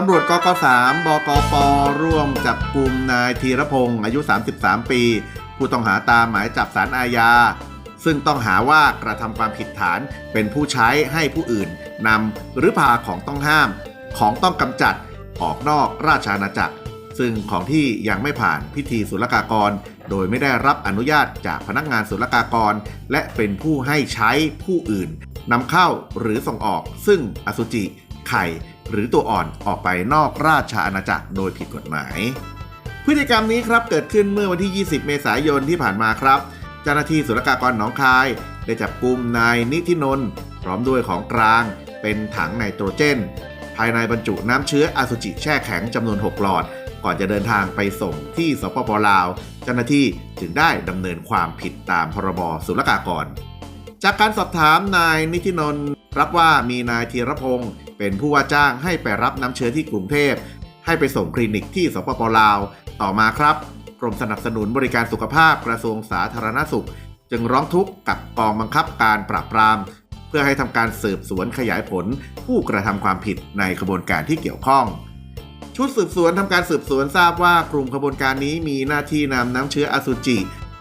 ตำรวจกก3บกปร่วมจับกลุ่มนายธีรพงศ์อายุ 33 ปี ผู้ต้องหาตามหมายจับสารอาญา ซึ่งต้องหาว่ากระทำความผิดฐานเป็นผู้ใช้ให้ผู้อื่นนำหรือพาของต้องห้าม ของต้องกำจัด ออกนอกราชอาณาจักร ซึ่งของที่ยังไม่ผ่านพิธีศุลกากร โดยไม่ได้รับอนุญาตจากพนักงานศุลกากร และเป็นผู้ให้ใช้ผู้อื่นนำเข้าหรือส่งออก ซึ่งอสุจิ ไข่ หรือตัวอ่อนออกไปนอกราชอาณาจักรโดยผิดกฎหมาย พฤติกรรมนี้ครับเกิดขึ้นเมื่อวันที่ 20 เมษายนที่ผ่านมาครับ เจ้าหน้าที่ศุลกากรหนองคาย ได้จับกลุ่มนายนิธินนท์พร้อมด้วยของกลาง เป็นถังไนโตรเจนภายในบรรจุน้ำเชื้ออสุจิแช่แข็งจำนวน 6 หลอด ก่อนจะเดินทางไปส่งที่สปปลาว เจ้าหน้าที่จึงได้ดำเนินความผิดตามพรบศุลกากร จากการสอบถามนายนิธินนท์รับว่ามีนายธีรพงศ์เป็นผู้ว่าจ้างให้ไปรับน้ำเชื้อที่กรุงเทพ ให้ไปส่งคลินิกที่สปปลาว ต่อมาครับกรมสนับสนุนบริการสุขภาพกระทรวงสาธารณสุข จึงร้องทุกข์กับกองบังคับการปราบปราม เพื่อให้ทำการสืบสวนขยายผลผู้กระทำความผิดในขบวนการที่เกี่ยวข้อง ชุดสืบสวนทำการสืบสวนทราบว่ากลุ่มขบวนการนี้มีหน้าที่นำน้ำเชื้ออสุจิ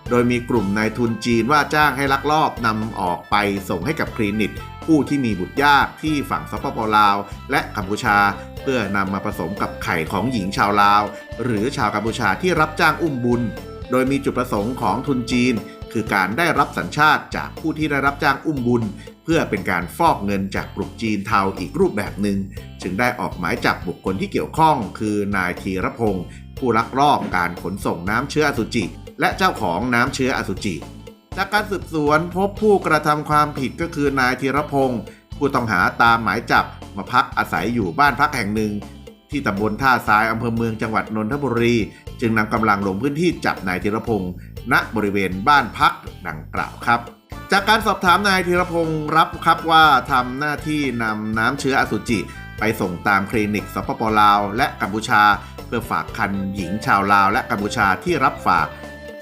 โดยมีกลุ่มนายทุนจีนว่าจ้างให้ลักลอบนำออกไปส่งให้กับคลินิกผู้ที่มีบุตรยากที่ฝั่งสปปลาว และกัมพูชา เพื่อนำมาผสมกับไข่ของหญิงชาวลาว หรือชาวกัมพูชาที่รับจ้างอุ้มบุญ โดยมีจุดประสงค์ของทุนจีน คือการได้รับสัญชาติจากผู้ที่ได้รับจ้างอุ้มบุญ เพื่อเป็นการฟอกเงินจากกลุ่มจีนเทาอีกรูปแบบหนึ่งจึงได้ออกหมายจับบุคคลที่เกี่ยวข้อง คือนายธีรพงศ์ผู้ลักลอบการขนส่งน้ำเชื้ออสุจิ และเจ้าของน้ำเชื้ออสุจิ จากการสืบสวนพบผู้กระทำความผิดก็คือนายธีรพงศ์ผู้ต้องหาตามหมายจับมาพักอาศัยอยู่บ้านพักแห่งหนึ่งที่ตำบลท่าทรายอำเภอเมืองจังหวัดนนทบุรี จึงนำกำลังลงพื้นที่จับนายธีรพงศ์ ณบริเวณบ้านพักดังกล่าวครับ จากการสอบถามนายธีรพงศ์รับครับว่าทำหน้าที่นำน้ำเชื้ออสุจิ ไปส่งตามคลินิกสปปลาว และกัมพูชา เพื่อฝากคันหญิงชาวลาวและกัมพูชาที่รับฝาก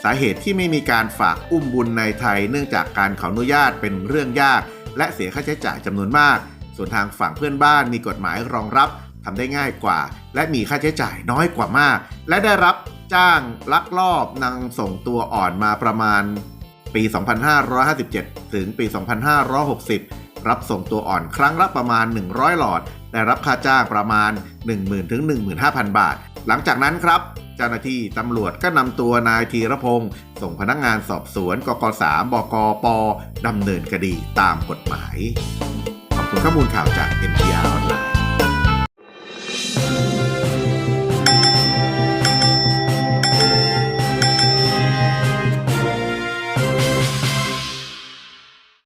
สาเหตุที่ไม่มีการฝากอุ้มบุญในไทย เนื่องจากการขออนุญาตเป็นเรื่องยาก และเสียค่าใช้จ่ายจำนวนมาก ส่วนทางฝั่งเพื่อนบ้านมีกฎหมายรองรับทำได้ง่ายกว่า และมีค่าใช้จ่ายน้อยกว่ามาก และได้รับ จ้างลักลอบนำส่งตัวอ่อนมาประมาณปี 2557 ถึงปี 2560 รับส่งตัวอ่อนครั้งละประมาณ 100 หลอด ได้รับค่าจ้างประมาณ 10,000 ถึง 15,000 บาท หลังจากนั้นครับ เจ้าหน้าที่ตำรวจก็นำตัวนายธีรพงศ์ส่งพนักงานสอบสวนกก3บกปดำเนินคดีตามกฎหมาย ขอบคุณข้อมูลข่าวจาก n